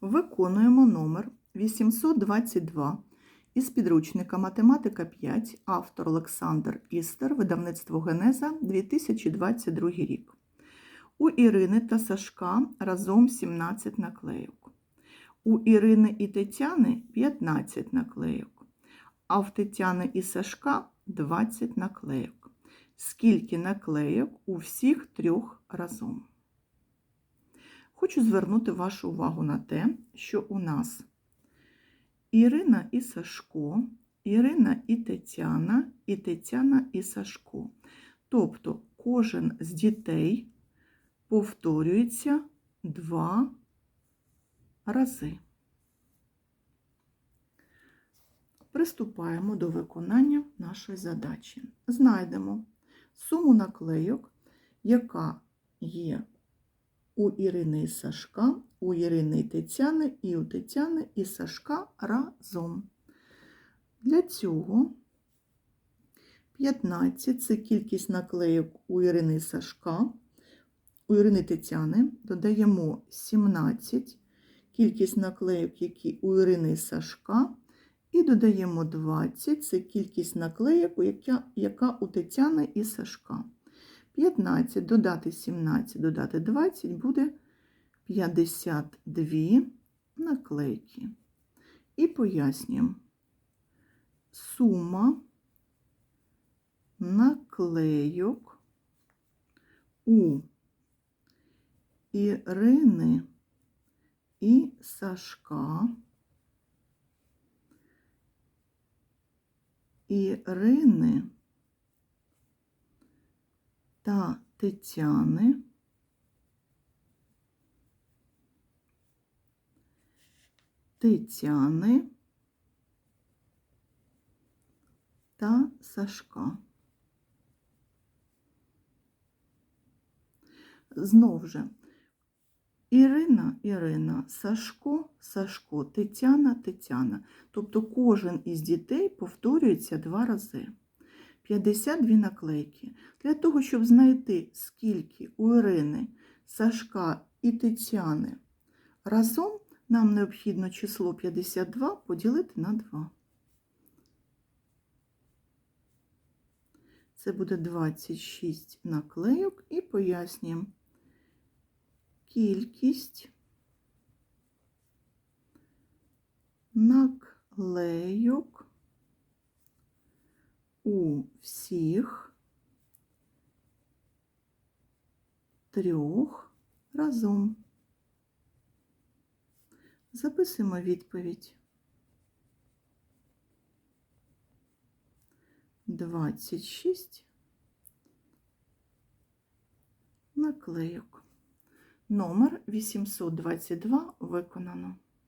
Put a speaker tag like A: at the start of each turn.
A: Виконуємо номер 822 із підручника Математика 5, автор Олександр Істер, видавництво Генеза, 2022 рік. У Ірини та Сашка разом 17 наклейок. У Ірини і Тетяни 15 наклейок, а в Тетяни і Сашка 20 наклейок. Скільки наклейок у всіх трьох разом? Хочу звернути вашу увагу на те, що у нас Ірина і Сашко, Ірина і Тетяна, і Тетяна і Сашко. Тобто кожен з дітей повторюється два рази. Приступаємо до виконання нашої задачі. Знайдемо суму наклейок, яка є у Ірини і Сашка, у Ірини Тетяни і у Тетяни і Сашка разом. Для цього 15 це кількість наклейок у Ірини Сашка, у Ірини Тетяни додаємо 17, кількість наклейок, які у Ірини Сашка, і додаємо 20 це кількість наклейок, яка у Тетяни і Сашка. 15 додати 17, додати 20 буде 52 наклейки. І пояснюємо. Сума наклейок у Ірини і Сашка. Ірини та Тетяни Тетяни та Сашка. Знов же Ірина, Ірина, Сашко, Сашко, Тетяна, Тетяна. Тобто кожен із дітей повторюється два рази. 52 наклейки. Для того, щоб знайти, скільки у Ірини, Сашка і Тетяни разом, нам необхідно число 52 поділити на 2. Це буде 26 наклейок і пояснюємо кількість наклейок у всіх трьох разом. Записуємо відповідь. 26 наклейок. Номер 822 виконано.